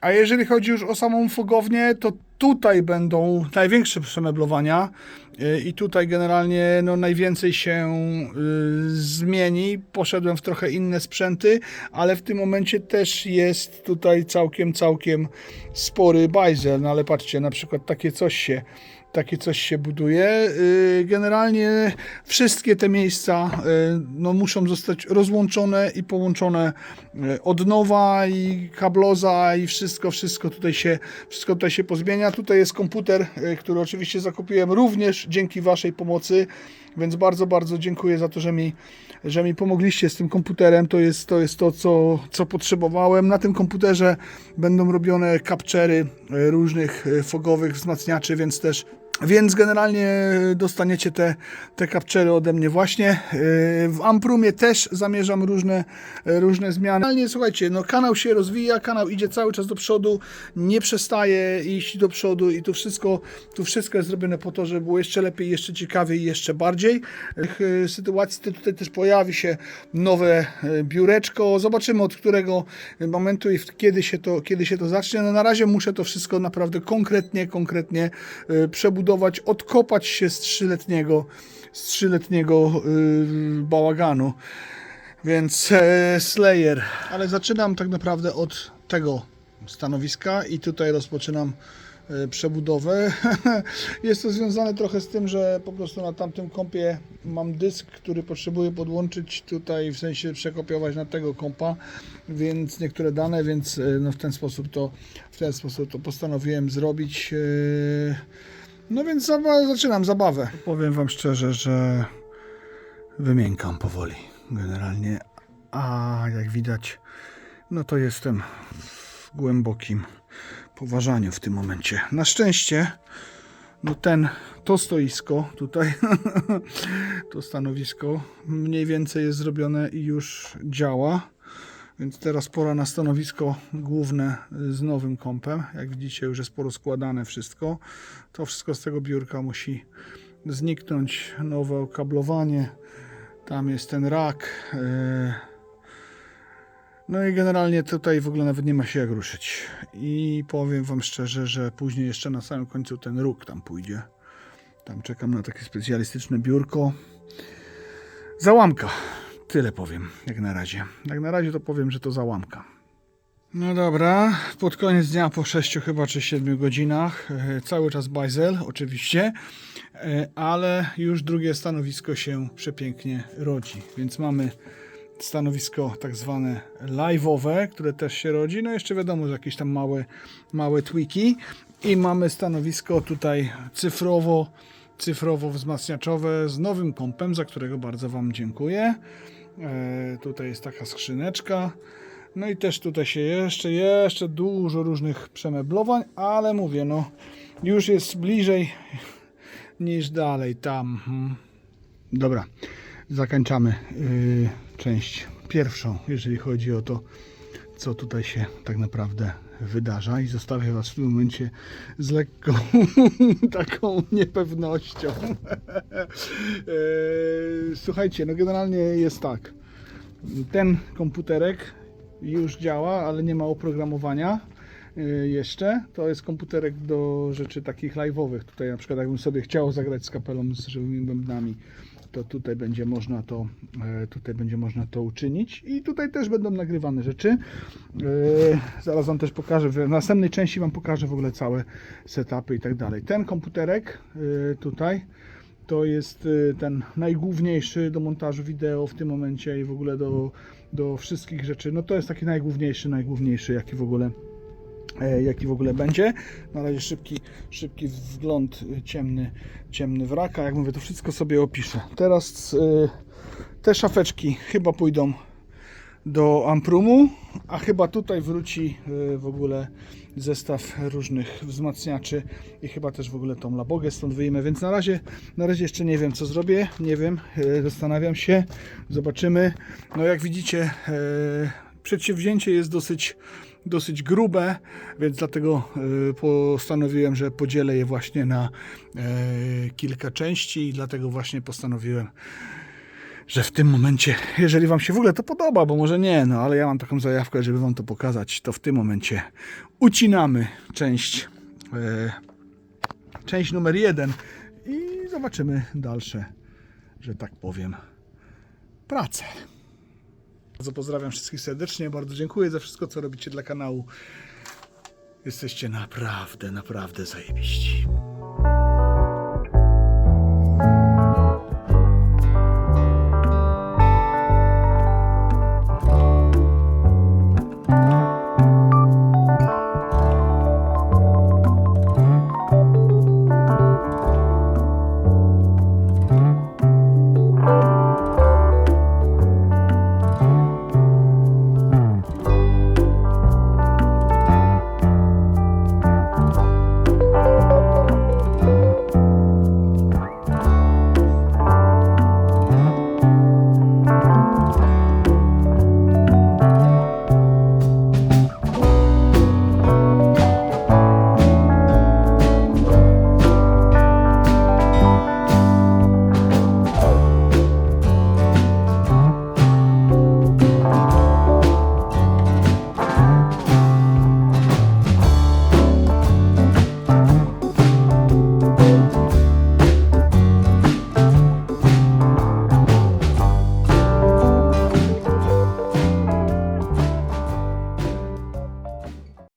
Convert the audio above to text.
A jeżeli chodzi już o samą fogownię, to tutaj będą największe przemeblowania y, i tutaj generalnie no, najwięcej się y, zmieni. Poszedłem w trochę inne sprzęty, ale w tym momencie też jest tutaj całkiem, całkiem spory bajzel. No ale patrzcie, na przykład takie coś się takie coś się buduje. Y, Generalnie wszystkie te miejsca y, no, muszą zostać rozłączone i połączone y, od nowa i kabloza i wszystko, wszystko tutaj się, wszystko tutaj się pozmienia. Tutaj jest komputer, który oczywiście zakupiłem również dzięki Waszej pomocy, więc bardzo, bardzo dziękuję za to, że mi, że mi pomogliście z tym komputerem. To jest to, jest to co, co potrzebowałem. Na tym komputerze będą robione capture'y y, różnych y, fogowych wzmacniaczy, więc też więc generalnie dostaniecie te, te capture'y ode mnie właśnie. Yy, W Amprumie też zamierzam różne, różne zmiany. Generalnie słuchajcie, no kanał się rozwija, kanał idzie cały czas do przodu, nie przestaje iść do przodu i tu wszystko, tu wszystko jest zrobione po to, żeby było jeszcze lepiej, jeszcze ciekawiej jeszcze bardziej. W yy, sytuacji to tutaj też pojawi się nowe biureczko. Zobaczymy od którego momentu i kiedy się to, kiedy się to zacznie. No na razie muszę to wszystko naprawdę konkretnie, konkretnie yy, przebudować, odkopać się z trzyletniego, z trzyletniego yy, bałaganu. Więc e, Slayer. Ale zaczynam tak naprawdę od tego stanowiska i tutaj rozpoczynam e, przebudowę. Jest to związane trochę z tym, że po prostu na tamtym kompie mam dysk, który potrzebuję podłączyć tutaj, w sensie przekopiować na tego kompa, więc niektóre dane, więc e, no w ten sposób to w ten sposób to postanowiłem zrobić. No więc zaczynam zabawę. Powiem wam szczerze, że wymiękam powoli generalnie, a jak widać, no to jestem w głębokim poważaniu w tym momencie. Na szczęście, no ten, to stoisko tutaj, to stanowisko mniej więcej jest zrobione i już działa. Więc teraz pora na stanowisko główne z nowym kompem. Jak widzicie, już jest porozkładane wszystko. To wszystko z tego biurka musi zniknąć. Nowe okablowanie. Tam jest ten rak. yy. No i generalnie tutaj w ogóle nawet nie ma się jak ruszyć. I powiem Wam szczerze, że później jeszcze na samym końcu ten róg tam pójdzie. Tam czekam na takie specjalistyczne biurko. Załamka. Tyle powiem, jak na razie. Jak na razie to powiem, że to załamka. No dobra, pod koniec dnia po 6 chyba czy 7 godzinach, e, cały czas bajzel oczywiście, e, ale już drugie stanowisko się przepięknie rodzi, więc mamy stanowisko tak zwane live'owe, które też się rodzi, no jeszcze wiadomo, że jakieś tam małe, małe tweaki i mamy stanowisko tutaj cyfrowo, cyfrowo wzmacniaczowe z nowym kompem, za którego bardzo Wam dziękuję. E, tutaj jest taka skrzyneczka. No i też tutaj się jeszcze, jeszcze dużo różnych przemeblowań, ale mówię, no już jest bliżej niż dalej tam. Mhm. Dobra, zakończamy yy, część pierwszą, jeżeli chodzi o to, co tutaj się tak naprawdę wydarza i zostawię Was w tym momencie z lekką taką niepewnością. Yy, Słuchajcie, no generalnie jest tak. Ten komputerek już działa, ale nie ma oprogramowania jeszcze. To jest komputerek do rzeczy takich live'owych. Tutaj na przykład jakbym sobie chciał zagrać z kapelą z żywymi bębnami, to tutaj będzie można to, e, tutaj będzie można to uczynić i tutaj też będą nagrywane rzeczy. E, Zaraz Wam też pokażę, w następnej części Wam pokażę w ogóle całe setupy i tak dalej. Ten komputerek e, tutaj to jest y, ten najgłówniejszy do montażu wideo w tym momencie i w ogóle do, do wszystkich rzeczy. No to jest taki najgłówniejszy, najgłówniejszy jaki w ogóle jaki w ogóle będzie. Na razie szybki, szybki wgląd y, ciemny, ciemny wraka. Jak mówię, to wszystko sobie opiszę. Teraz y, te szafeczki chyba pójdą do Amprumu, a chyba tutaj wróci w ogóle zestaw różnych wzmacniaczy i chyba też w ogóle tą labogę stąd wyjmę, więc na razie, na razie jeszcze nie wiem co zrobię, nie wiem, zastanawiam się, zobaczymy. No jak widzicie przedsięwzięcie jest dosyć dosyć grube, więc dlatego y, postanowiłem, że podzielę je właśnie na y, kilka części i dlatego właśnie postanowiłem że w tym momencie, jeżeli Wam się w ogóle to podoba, bo może nie, no ale ja mam taką zajawkę, żeby Wam to pokazać, to w tym momencie ucinamy część, e, część numer jeden i zobaczymy dalsze, że tak powiem, prace. Bardzo pozdrawiam wszystkich serdecznie, bardzo dziękuję za wszystko, co robicie dla kanału. Jesteście naprawdę, naprawdę zajebiści.